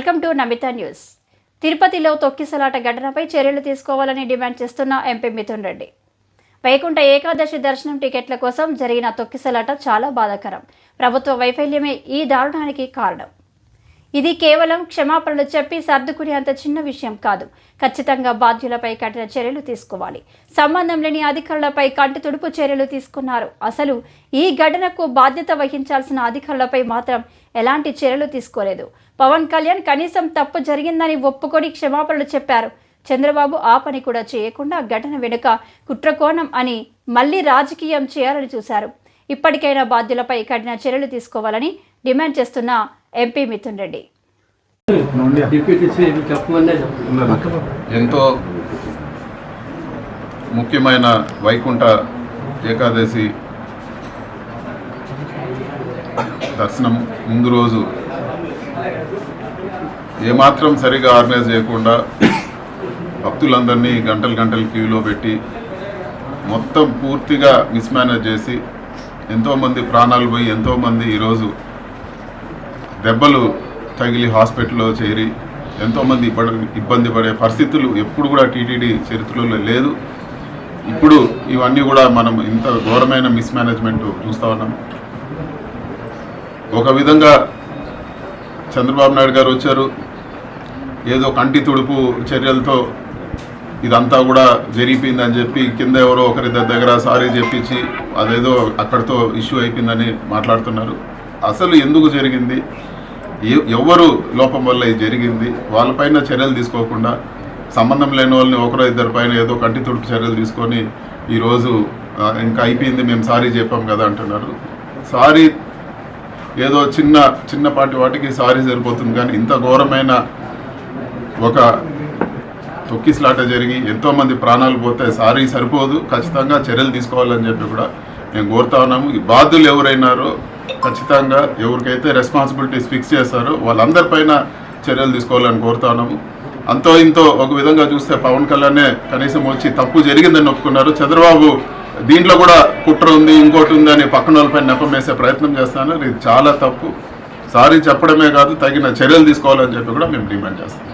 Welcome to Namitha news. తిరుపతిలో తొక్కిసలాట ఘటనపై చర్యలు తీసుకోవాలని డిమాండ్ చేస్తున్న ఎంపీ మిథున్ రెడ్డి. వైకుంఠ ఏకాదశి దర్శనం టికెట్ల కోసం జరిగిన తొక్కిసలాట చాలా బాధాకరం. ప్రభుత్వ వైఫల్యమే ఈ దారుణానికి కారణం. ఇది కేవలం క్షమాపణలు చెప్పి సర్దుకునేంత చిన్న విషయం కాదు. ఖచ్చితంగా బాధ్యులపై కఠిన చర్యలు తీసుకోవాలి. సంబంధం లేని అధికారులపై కంటి తుడుపు చర్యలు తీసుకున్నారు. అసలు ఈ ఘటనకు బాధ్యత వహించాల్సిన అధికారులపై మాత్రం ఎలాంటి చర్యలు తీసుకోలేదు. పవన్ కళ్యాణ్ కనీసం తప్పు జరిగిందని ఒప్పుకొని క్షమాపణలు చెప్పారు. చంద్రబాబు ఆ పని కూడా చేయకుండా ఘటన వెనుక కుట్రకోణం అని మళ్ళీ రాజకీయం చేయాలని చూశారు. ఇప్పటికైనా బాధ్యులపై కఠిన చర్యలు తీసుకోవాలని డిమాండ్ చేస్తున్న MP Mithun Reddy. Deputy CM చెప్పమనే చెప్తున్నారు ఎంతో ముఖ్యమైన వైకుంఠ ఏకాదశి దర్శనం ముందు రోజు ఏమాత్రం సరిగా ఆర్గనైజ్ చేయకుండా భక్తులందరినీ గంటలు గంటలు క్యూలో పెట్టి మొత్తం పూర్తిగా మిస్మేనేజ్ చేసి ఎంతోమంది ప్రాణాలు పోయి ఎంతోమంది ఈరోజు దెబ్బలు తగిలి హాస్పిటల్లో చేరి ఎంతోమంది ఇబ్బంది పడే పరిస్థితులు ఎప్పుడు కూడా టీటీడీ చరిత్రలో లేదు. ఇప్పుడు ఇవన్నీ కూడా మనం ఇంత ఘోరమైన మిస్మేనేజ్మెంట్ చూస్తూ ఉన్నాం. ఒక విధంగా చంద్రబాబు నాయుడు గారు వచ్చారు. ఏదో కంటి తుడుపు చర్యలతో ఇదంతా కూడా జరిగిపోయిందని చెప్పి కింద ఎవరో ఒకరి దగ్గర సారీ చెప్పించి అదేదో అక్కడితో ఇష్యూ అయిపోయిందని మాట్లాడుతున్నారు. అసలు ఎందుకు జరిగింది? ఎవరు లోపం వల్ల ఇది జరిగింది? వాళ్ళపైన చర్యలు తీసుకోకుండా సంబంధం లేని వాళ్ళని ఒకరో ఇద్దరి పైన ఏదో కంటి తుడుపు చర్యలు తీసుకొని ఈరోజు ఇంకా అయిపోయింది మేము సారీ చెప్పాం కదా అంటున్నారు. సారీ ఏదో చిన్న చిన్నపాటి వాటికి సారీ సరిపోతుంది. కానీ ఇంత ఘోరమైన ఒక తొక్కిసలాట జరిగి ఎంతోమంది ప్రాణాలు పోతే సారీ సరిపోదు. ఖచ్చితంగా చర్యలు తీసుకోవాలని చెప్పి కూడా మేము కోరుతా ఉన్నాము. ఈ బాధ్యులు ఎవరైనారో ఖచ్చితంగా ఎవరికైతే రెస్పాన్సిబిలిటీస్ ఫిక్స్ చేస్తారో వాళ్ళందరిపైన చర్యలు తీసుకోవాలని కోరుతాను. అంతో ఇంతో ఒక విధంగా చూస్తే పవన్ కళ్యాణ్ కనీసం వచ్చి తప్పు జరిగిందని ఒప్పుకున్నారు. చంద్రబాబు దీంట్లో కూడా కుట్ర ఉంది ఇంకోటి ఉంది అని పక్కన వాళ్ళపై నెపం వేసే ప్రయత్నం చేస్తాను. ఇది చాలా తప్పు. సారీ చెప్పడమే కాదు తగిన చర్యలు తీసుకోవాలని చెప్పి కూడా మేము డిమాండ్ చేస్తాం